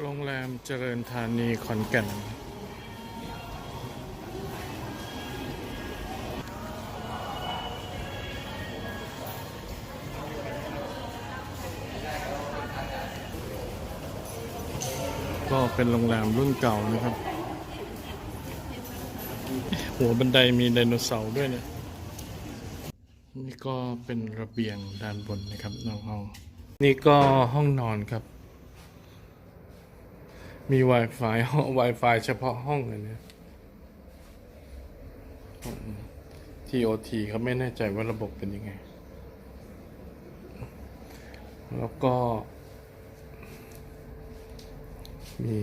โรงแรมเจริญธานีขอนแก่น ก็เป็นโรงแรมรุ่นเก่านะครับ หัวบันไดมีไดโนเสาร์ด้วยเนี่ย นี่ก็เป็นระเบียงด้านบนนะครับนอกห้อง นี่ก็ห้องนอนครับ มี Wi-Fi ห้อง Wi-Fi เฉพาะห้องเลยเนี่ย TOT เขาไม่แน่ใจว่าระบบเป็นยังไง แล้วก็ มี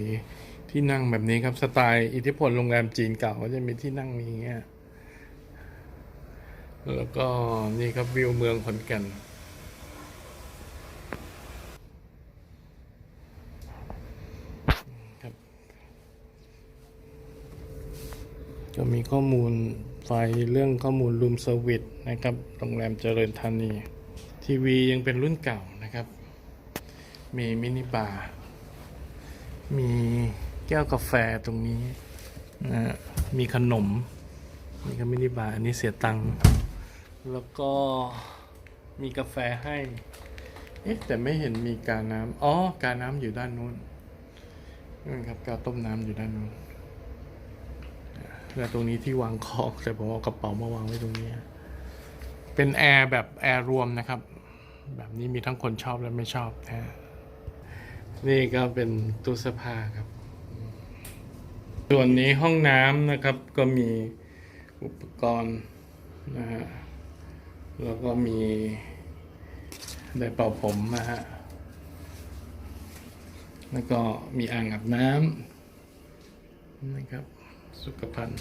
ที่นั่งแบบนี้ครับ สไตล์อิทธิพลโรงแรมจีนเก่าก็จะมีที่นั่งนี้เงี้ย แล้วก็นี่ครับวิวเมืองขอนแก่น ครับ ก็มีข้อมูลไฟเรื่องข้อมูลรูมเซอร์วิสนะครับ โรงแรมเจริญธานี ทีวียังเป็นรุ่นเก่านะครับ มีมินิบาร์ มีแก้วกาแฟตรงนี้นะมีขนม มีก็มินิบาร์ อันนี้เสียตังค์ แล้วก็มีกาแฟให้ เอ๊ะ แต่ไม่เห็นมีกาน้ำ อ๋อ กาน้ำอยู่ด้านนู้นนี่นครับ กาต้มน้ำอยู่ด้านนู้น แล้วตรงนี้ที่วางของแต่ผมเอากระเป๋ามาวางไว้ตรงนี้ เป็นแอร์แบบแอร์รวมนะครับ แบบนี้มีทั้งคนชอบและไม่ชอบนะนี่ก็เป็นตู้เสื้อผ้าครับ ส่วนนี้ห้องน้ำนะครับก็มีอุปกรณ์นะฮะแล้วก็มีไดร์เป่าผมนะฮะ แล้วก็มีอ่างอาบน้ำนะครับ สุขภัณฑ์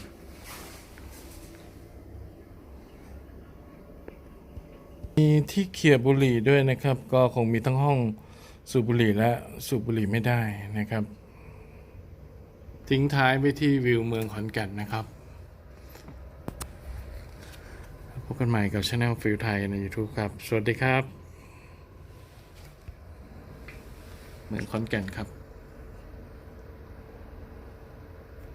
มีที่เขี่ยบุหรี่ด้วยนะครับ ก็คงมีทั้งห้องสูบบุหรี่และสูบบุหรี่ไม่ได้นะครับ ทิ้งท้ายไปที่วิวเมืองขอนแก่นนะครับพบกันใหม่กับช anel ฟิลไทยใน YouTube ครับ สวัสดีครับ เมืองขอนแก่นครับ